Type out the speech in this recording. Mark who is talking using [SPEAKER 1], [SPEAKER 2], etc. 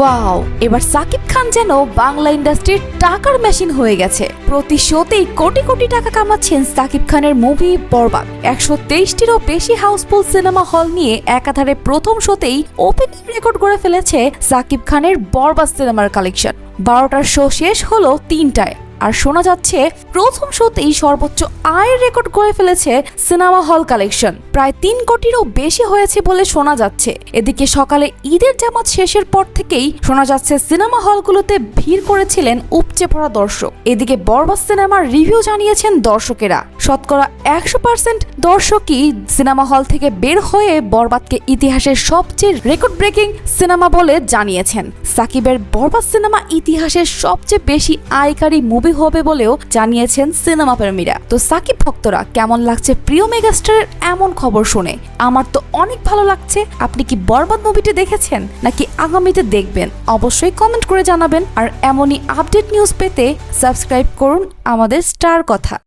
[SPEAKER 1] Wow এবার সাকিব খান যেন বাংলা ইন্ডাস্ট্রির টাকার মেশিন হয়ে গেছে। প্রতি শোতেই কোটি কোটি টাকা কামাচ্ছেন সাকিব খানের মুভি বরবাদ। একশো তেইশটিরও বেশি হাউসফুল সিনেমা হল নিয়ে একাধারে প্রথম শোতেই ওপেনিং রেকর্ড করে ফেলেছে সাকিব খানের বরবাদ সিনেমার কালেকশন বারোটার শো শেষ হলো তিনটায়। আর শোনা যাচ্ছে, প্রথম শোতেই সর্বোচ্চ আয়ের রেকর্ড করে ফেলেছে সিনেমা হল কালেকশন। প্রায় তিন কোটিরও বেশি হয়েছে বলে শোনা যাচ্ছে। এদিকে সকালে ঈদের জামাত শেষের পর থেকেই শোনা যাচ্ছে, সিনেমা হলগুলোতে ভিড় করেছিলেন উপচে পড়া দর্শক। এদিকে বরবাদ সিনেমার রিভিউ জানিয়েছেন দর্শকেরা। শতকরা একশো পার্সেন্ট দর্শকই সিনেমা হল থেকে বের হয়ে বরবাদকে ইতিহাসের সবচেয়ে রেকর্ড ব্রেকিং সিনেমা বলে জানিয়েছেন। সাকিবের বরবাদ সিনেমা ইতিহাসের সবচেয়ে বেশি আয়কারী মুভি হবে বলেও জানিয়েছেন সিনেমা প্রেমীরা। তো সাকিব ভক্তরা, কেমন লাগছে প্রিয় মেগাস্টারের এমন খবর শুনে? আমার তো অনেক ভালো লাগছে। আপনি কি বরবাদ মুভিটি দেখেছেন? নাকি আগামীতে দেখবেন? অবশ্যই কমেন্ট করে জানাবেন। আর এমনই আপডেট নিউজ পেতে সাবস্ক্রাইব করুন আমাদের স্টার কথা।